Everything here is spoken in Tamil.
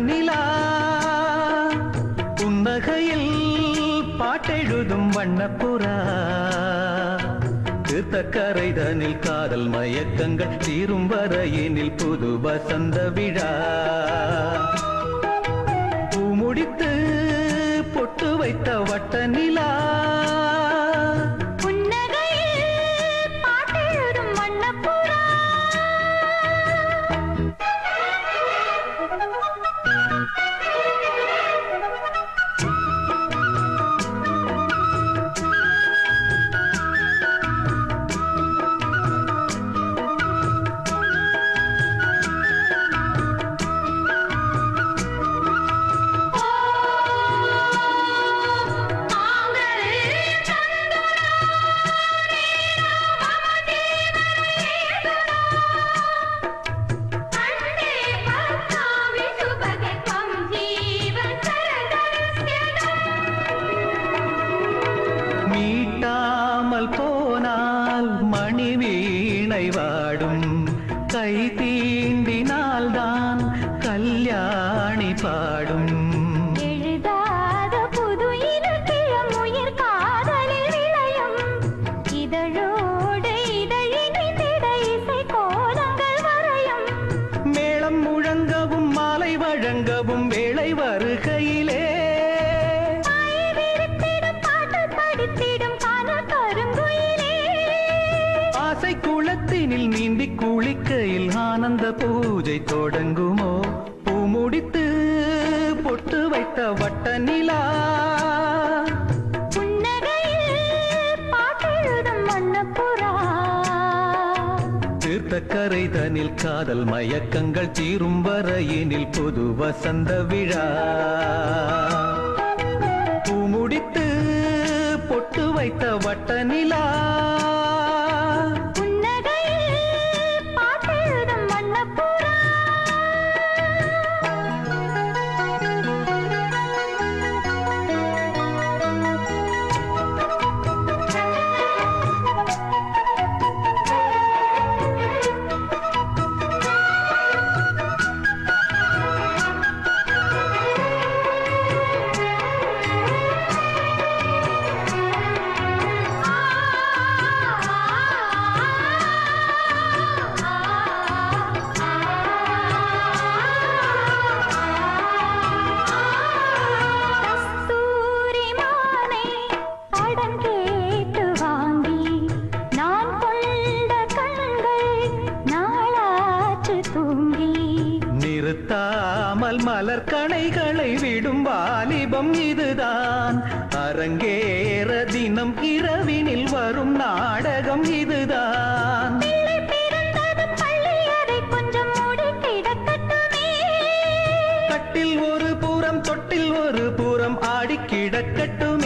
நிலா. புன்னகையில் பாட்டெழுதும் வண்ணப்புறா. திருத்தக்கரை தனில் காதல் மயக்கங்கள் தீரும் வரையினில் புது வசந்த விழா. பூமுடித்து பொட்டு வைத்த வட்ட நிலா. வீணை வாடும். கை தீண்டினால்தான் கல்யாணி பாடும். எழுதாத குளத்தினில் நீந்தி குளிக்கையில் ஆனந்த பூஜை தொடங்குமோ? பூ முடித்து பொட்டு வைத்த வட்ட நிலா தீர்த்தக்கரை தனில் காதல் மயக்கங்கள் தீரும் வரையினில் புது வசந்த விழா. நிறுத்தாமல் மலர் கணைகளை விடும் வாலிபம் இதுதான். அரங்கேற தினம் இரவினில் வரும் நாடகம் இதுதான். கட்டில் ஒரு புறம் தொட்டில் ஒரு புறம் ஆடி கிடக்கட்டுமே.